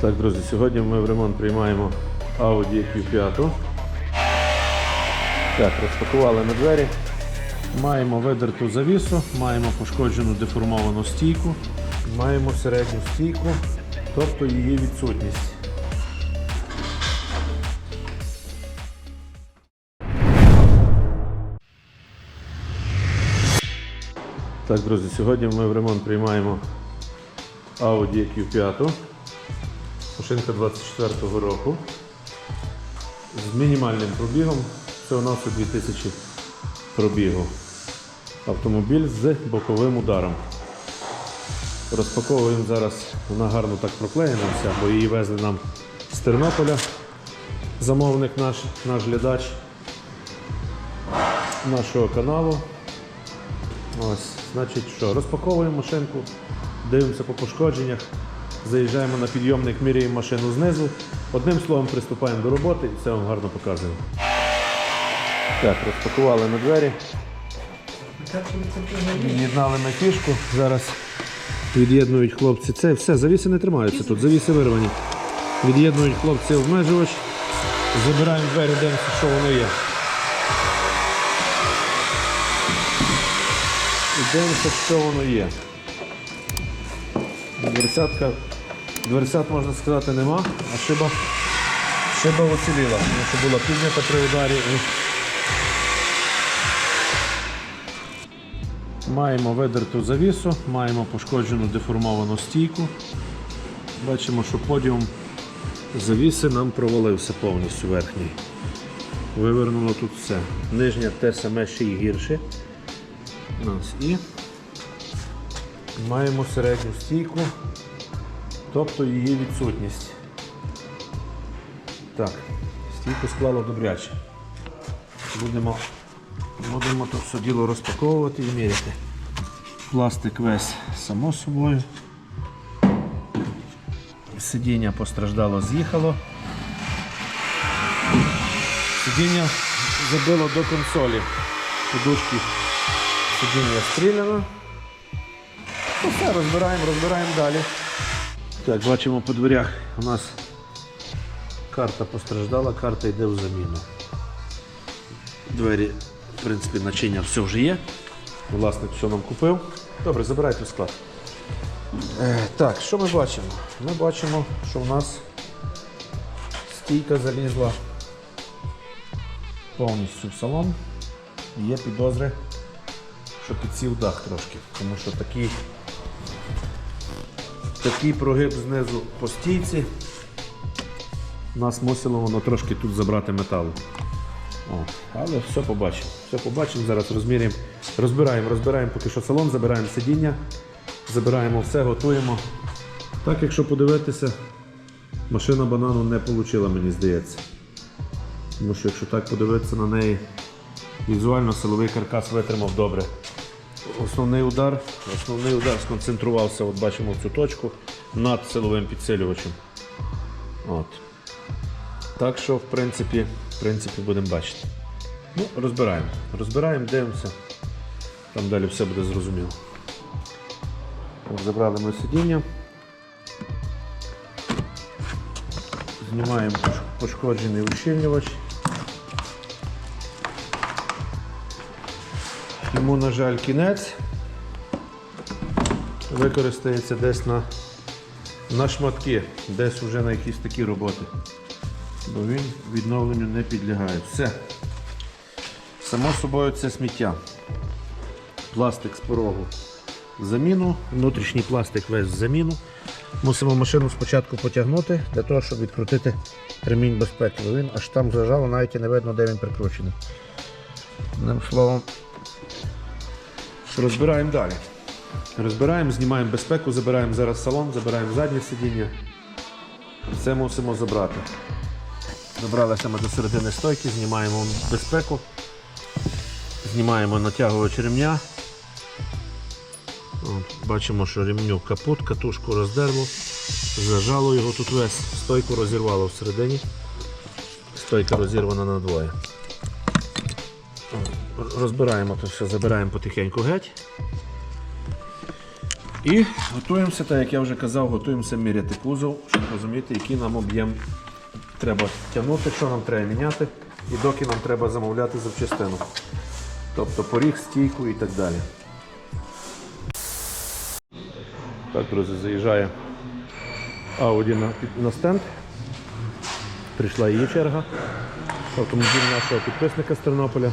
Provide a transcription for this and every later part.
Так, друзі, сьогодні ми в ремонт приймаємо Audi Q5. Так, розпакували ми двері. Маємо видерту завісу, маємо пошкоджену деформовану стійку, маємо середню стійку, тобто її відсутність. Так, друзі, сьогодні ми в ремонт приймаємо Audi Q5. Машинка 24-го року. З мінімальним пробігом. Це у нас у 2000 пробігу. Автомобіль з боковим ударом. Розпаковуємо зараз, вона гарно так проклеєна вся, бо її везли нам з Тернополя. Замовник наш, наш глядач нашого каналу. Ось, значить, що, розпаковуємо машинку, дивимося по пошкодженнях, заїжджаємо на підйомник, міряємо машину знизу. Одним словом, приступаємо до роботи і все вам гарно показуємо. Так, розпакували ми двері. Від'єднали на фішку. Зараз від'єднують хлопці. Це все, завіси не тримаються тут, завіси вирвані. Від'єднують хлопці обмежувач. Забираємо двері, дивимося, що воно є. І дивимося, що воно є. Дверцятка, дверцят, можна сказати, нема, а шиба, шиба оціліла, тому що була піднята при ударі. І... Маємо видерту завісу, маємо пошкоджену деформовану стійку. Бачимо, що подіум завіси нам провалився повністю верхній. Вивернуло тут все. Нижня те саме ще й гірше. І маємо середню стійку, тобто її відсутність. Так, стійку склало добряче. Будемо, будемо то все діло розпаковувати і міряти. Пластик весь само собою. Сидіння постраждало, з'їхало. Сидіння забило до консолі. Подушки Сидіння стріляно. Ну все, розбираємо, розбираємо далі. Так, бачимо по дверях у нас карта постраждала, карта йде в заміну. Двері, в принципі, начиння все вже є. Власник все нам купив. Добре, забирайте склад. Е, так, що ми бачимо? Ми бачимо, що в нас стійка залізла повністю в салон. Є підозри що підсів дах трошки, тому що такий, такий прогиб знизу по стійці нас мусило воно трошки тут забрати металу. Але все побачимо. Все побачимо, зараз розміряємо, розбираємо, розбираємо поки що салон, забираємо сидіння, забираємо все, готуємо. Так, якщо подивитися, машина банану не отримала, мені здається. Тому що якщо так подивитися на неї, візуально силовий каркас витримав добре. Основний удар, основний удар сконцентрувався, от бачимо цю точку, над силовим підсилювачем. От. Так що, в принципі, в принципі, будемо бачити. Ну, розбираємо. Розбираємо, дивимося. Там далі все буде зрозуміло. Забрали ми сидіння. Знімаємо пошкоджений ущільнювач. Йому, на жаль, кінець використається десь на, на шматки, десь вже на якісь такі роботи. Бо він відновленню не підлягає. Все. Само собою це сміття. Пластик з порогу в заміну, внутрішній пластик весь в заміну. Мусимо машину спочатку потягнути для того, щоб відкрутити ремінь безпеки. Бо він аж там зажало, навіть і не видно, де він прикручений. Одним словом, Розбираємо далі. Розбираємо, знімаємо безпеку, забираємо зараз салон, забираємо заднє сидіння. Все мусимо забрати. Добралися ми до середини стойки, знімаємо безпеку, знімаємо натягувач ремня. От, бачимо, що ремню капут, катушку роздерло, зажало його тут весь, стойку розірвало всередині. Стойка розірвана на двоє. Розбираємо то все, забираємо потихеньку геть. І готуємося, так як я вже казав, готуємося міряти кузов, щоб розуміти, який нам об'єм треба тягнути, що нам треба міняти, і доки нам треба замовляти запчастину. Тобто поріг, стійку і так далі. Так, друзі, заїжджає Audi на, на стенд. Прийшла її черга. Автомобіль нашого підписника з Тернополя.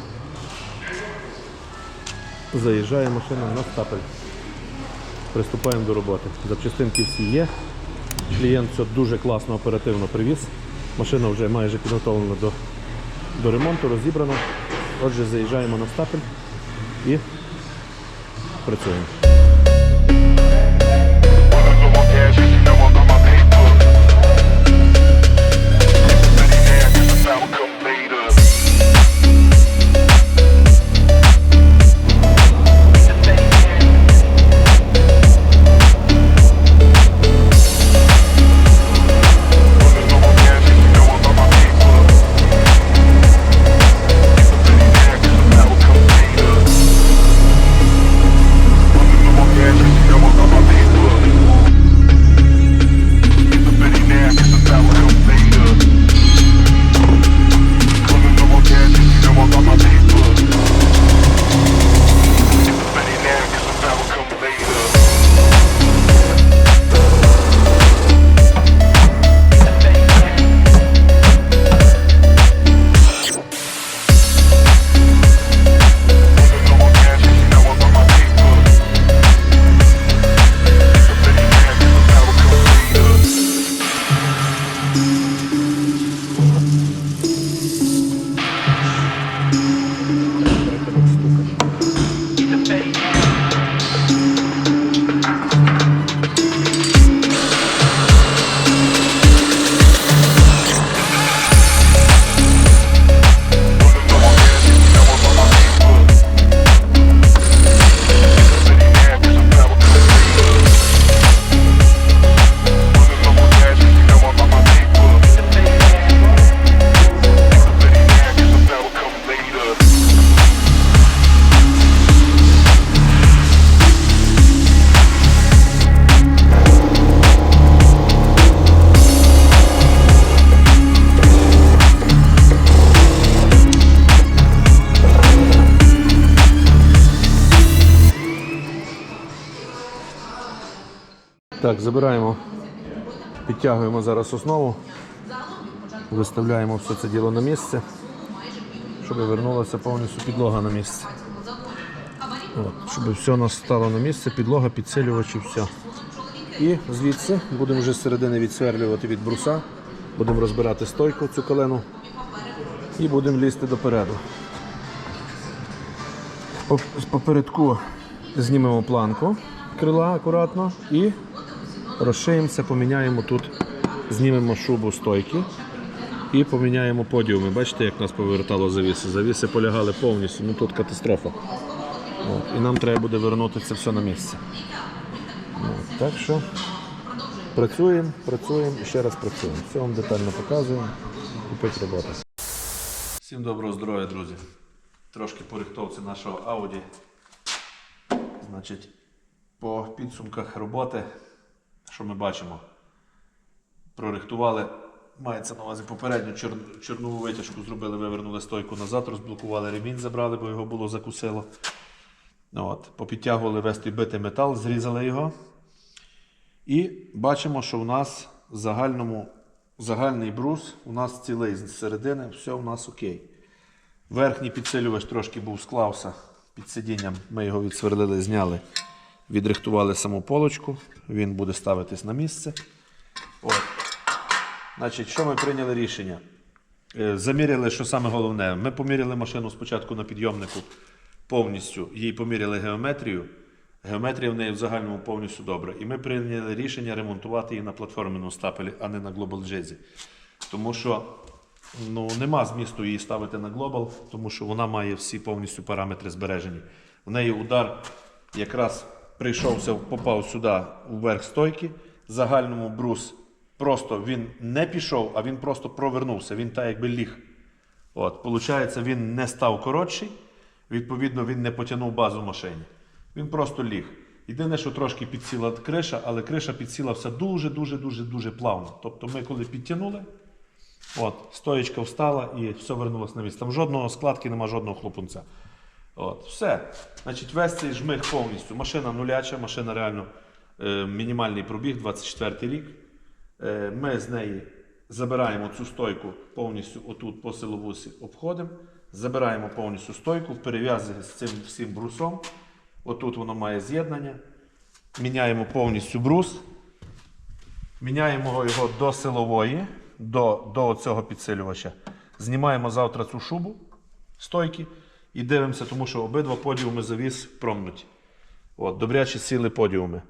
Заїжджає машина на стапель. Приступаємо до роботи. Запчастинки всі є. Клієнт все дуже класно, оперативно привіз. Машина вже майже підготовлена до, до ремонту, розібрана. Отже, заїжджаємо на стапель і працюємо. Так, забираємо, підтягуємо зараз основу, виставляємо все це діло на місце, щоб вернулася повністю підлога на місце. От, щоб все у нас стало на місце, підлога, підсилювачі, все. І звідси будемо вже з середини відсверлювати від бруса, будемо розбирати стойку цю колену і будемо лізти допереду. Попередку знімемо планку крила акуратно і розшиємося, поміняємо тут, знімемо шубу стойки і поміняємо подіуми. Бачите, як нас повертало завіси. Завіси полягали повністю, ну тут катастрофа. От, і нам треба буде вернути це все на місце. От, так що працюємо, працюємо і ще раз працюємо. Все вам детально показуємо. Купить робота. Всім доброго здоров'я, друзі. Трошки по рихтовці нашого Audi. Значить, по підсумках роботи, що ми бачимо, прорихтували, мається на увазі попередню чор- чорнову витяжку зробили, вивернули стойку назад, розблокували ремінь, забрали, бо його було закусило. От, попідтягували весь той битий метал, зрізали його. І бачимо, що у нас в загальному, загальний брус у нас цілий з середини, все у нас окей. Верхній підсилювач трошки був склався під сидінням. Ми його відсверлили, зняли, відрихтували саму полочку. Він буде ставитись на місце. От. Значить, що ми прийняли рішення? Е, Заміряли, що саме головне. Ми поміряли машину спочатку на підйомнику повністю, їй поміряли геометрію. Геометрія в неї в загальному повністю добра. І ми прийняли рішення ремонтувати її на платформеному стапелі, а не на Global Jazzy. Тому що ну, нема змісту її ставити на Global, тому що вона має всі повністю параметри збережені. В неї удар якраз прийшовся, попав сюди у верх стойки. Загальному брус просто він не пішов, а він просто провернувся. Він так якби ліг. От, Получається, він не став коротший, відповідно, він не потягнув базу машині. Він просто ліг. Єдине, що трошки підсіла криша, але криша підсіла все дуже-дуже дуже дуже плавно. Тобто ми коли підтягнули, от, стоєчка встала і все вернулося на місце. Там жодного складки, нема жодного хлопунця. От, все. Значить, весь цей жмих повністю. Машина нуляча, машина реально е, мінімальний пробіг, 24 рік. Е, ми з неї забираємо цю стойку повністю отут по силовусі обходимо. Забираємо повністю стойку, перев'язуємо з цим всім брусом. Отут воно має з'єднання. Міняємо повністю брус. Міняємо його до силової, до, до цього підсилювача. Знімаємо завтра цю шубу стойки і дивимося, тому що обидва подіуми завіс промнуті. От, добрячі сіли подіуми.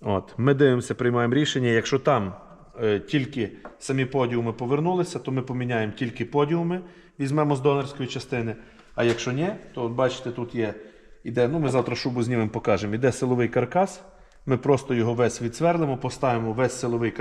От, ми дивимося, приймаємо рішення. Якщо там е, тільки самі подіуми повернулися, то ми поміняємо тільки подіуми, візьмемо з донорської частини. А якщо ні, то от бачите, тут є. Іде, ну ми завтра шубу знімемо, покажемо. Іде силовий каркас. Ми просто його весь відсверлимо, поставимо весь силовий каркас.